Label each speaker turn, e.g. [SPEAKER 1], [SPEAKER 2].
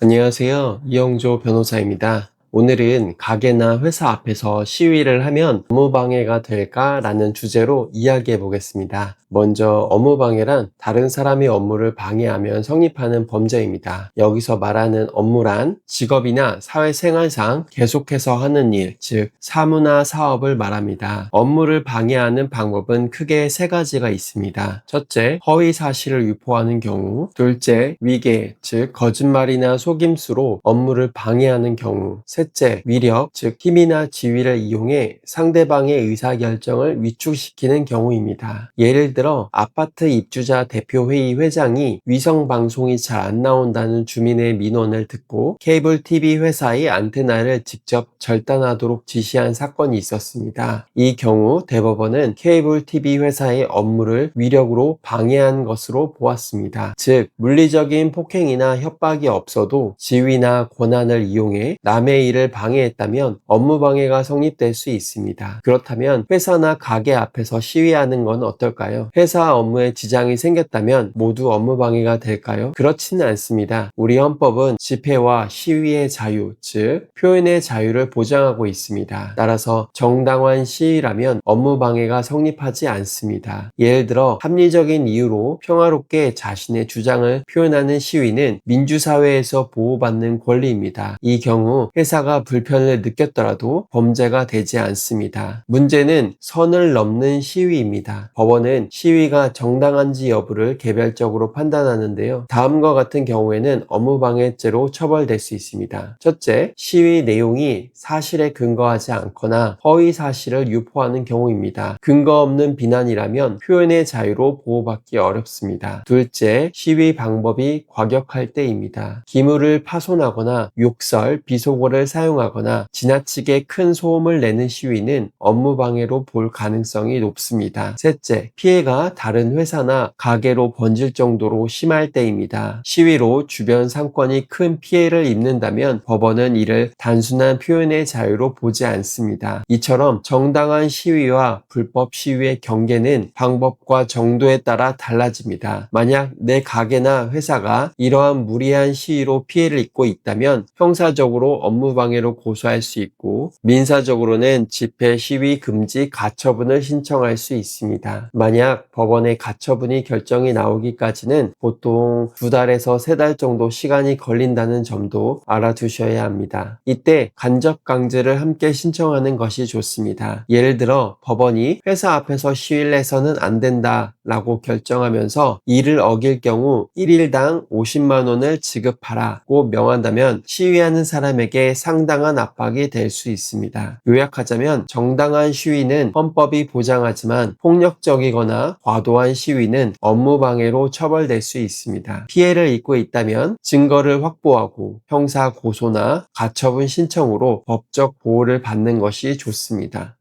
[SPEAKER 1] 안녕하세요. 이영조 변호사입니다. 오늘은 가게나 회사 앞에서 시위를 하면 업무방해가 될까라는 주제로 이야기해 보겠습니다. 먼저 업무방해란 다른 사람의 업무를 방해하면 성립하는 범죄입니다. 여기서 말하는 업무란 직업이나 사회생활상 계속해서 하는 일, 즉 사무나 사업을 말합니다. 업무를 방해하는 방법은 크게 세 가지가 있습니다. 첫째, 허위 사실을 유포하는 경우. 둘째, 위계, 즉 거짓말이나 속임수로 업무를 방해하는 경우. 셋째, 위력, 즉 힘이나 지위를 이용해 상대방의 의사결정을 위축시키는 경우입니다. 예를 들어 아파트 입주자 대표회의 회장이 위성방송이 잘 안 나온다는 주민의 민원을 듣고 케이블 TV 회사의 안테나를 직접 절단하도록 지시한 사건이 있었습니다. 이 경우 대법원은 케이블 TV 회사의 업무를 위력으로 방해한 것으로 보았습니다. 즉, 물리적인 폭행이나 협박이 없어도 지위나 권한을 이용해 남의 일을 방해했다면 업무 방해가 성립될 수 있습니다. 그렇다면 회사나 가게 앞에서 시위하는 건 어떨까요? 회사 업무에 지장이 생겼다면 모두 업무 방해가 될까요? 그렇지는 않습니다. 우리 헌법은 집회와 시위의 자유, 즉 표현의 자유를 보장하고 있습니다. 따라서 정당한 시위라면 업무 방해가 성립하지 않습니다. 예를 들어 합리적인 이유로 평화롭게 자신의 주장을 표현하는 시위는 민주사회에서 보호받는 권리입니다. 이 경우 회사 가 불편을 느꼈더라도 범죄가 되지 않습니다. 문제는 선을 넘는 시위입니다. 법원은 시위가 정당한지 여부를 개별적으로 판단하는데요. 다음과 같은 경우에는 업무방해죄로 처벌될 수 있습니다. 첫째, 시위 내용이 사실에 근거하지 않거나 허위 사실을 유포하는 경우입니다. 근거 없는 비난이라면 표현의 자유로 보호받기 어렵습니다. 둘째, 시위 방법이 과격할 때입니다. 기물을 파손하거나 욕설, 비속어를 사용하거나 지나치게 큰 소음을 내는 시위는 업무 방해로 볼 가능성이 높습니다. 셋째, 피해가 다른 회사나 가게로 번질 정도로 심할 때입니다. 시위로 주변 상권이 큰 피해를 입는다면 법원은 이를 단순한 표현의 자유로 보지 않습니다. 이처럼 정당한 시위와 불법 시위의 경계는 방법과 정도에 따라 달라집니다. 만약 내 가게나 회사가 이러한 무리한 시위로 피해를 입고 있다면 형사적으로 업무 방해로 고소할 수 있고 민사적으로는 집회 시위 금지 가처분을 신청할 수 있습니다. 만약 법원의 가처분이 결정이 나오기까지는 보통 두 달에서 세 달 정도 시간이 걸린다는 점도 알아두셔야 합니다. 이때 간접 강제를 함께 신청하는 것이 좋습니다. 예를 들어 법원이 회사 앞에서 시위를 해서는 안 된다 라고 결정하면서 이를 어길 경우 1일당 50만 원을 지급하라고 명한다면 시위하는 사람에게 상당한 압박이 될 수 있습니다. 요약하자면 정당한 시위는 헌법이 보장하지만 폭력적이거나 과도한 시위는 업무방해로 처벌될 수 있습니다. 피해를 입고 있다면 증거를 확보하고 형사 고소나 가처분 신청으로 법적 보호를 받는 것이 좋습니다.